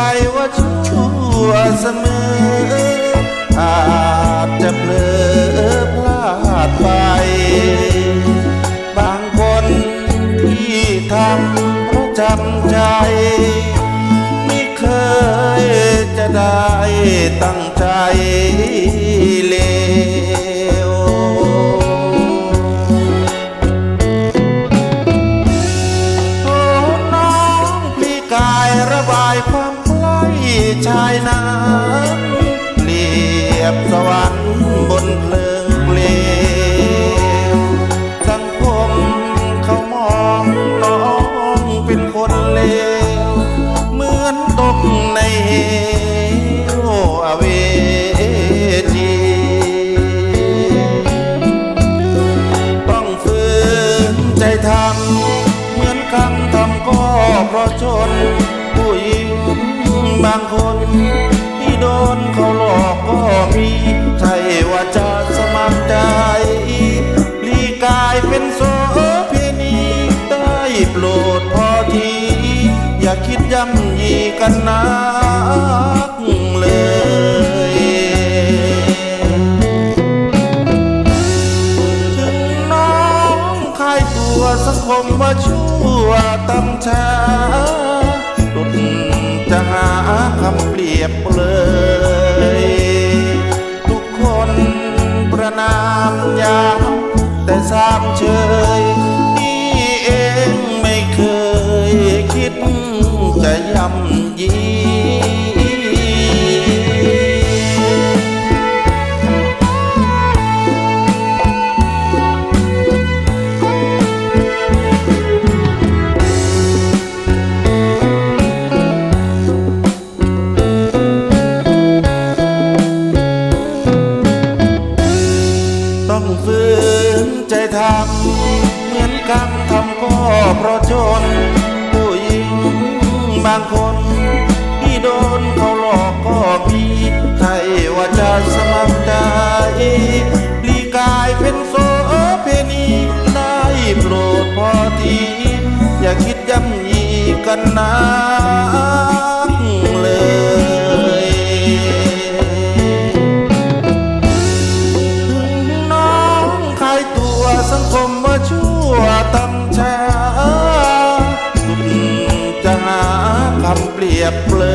ลว่าชั่วเสมอ อาจจะเผลอพลาดไป บางคนที่ทำเพราะจำใจ ไม่เคยจะได้ตั้งใจเลว โอ้น้องพี่กายระบายความ ชายน้ำเปรียบสวรรค์บนเพลิงเปลวสังคมเขามองน้องเป็นคนเลว เหมือนตกในเหวอเวจีต้องฝืนใจทำเหมือนคำทำก็เพราะชนางคน ที่โดนเขาหลอกก็มีใช่ว่าจะสมัครใจหลีกายเป็นโสเพณีได้โปรดพอที อย่าคิดย่ำยีกันนักเลยถึงน้องคายตัวสังคมว่าชั่วตำชา หาคำเปรียบเลย นใจทำเหมือนกันทำก็เพราะจน ผู้หญิงบางคน ที่โดนเขาหลอกก็มีใครว่าจะสมัครใจปลีกายเป็นโสเพณีได้โปรดพอที อย่าคิดย่ำยีกันนะ a blue.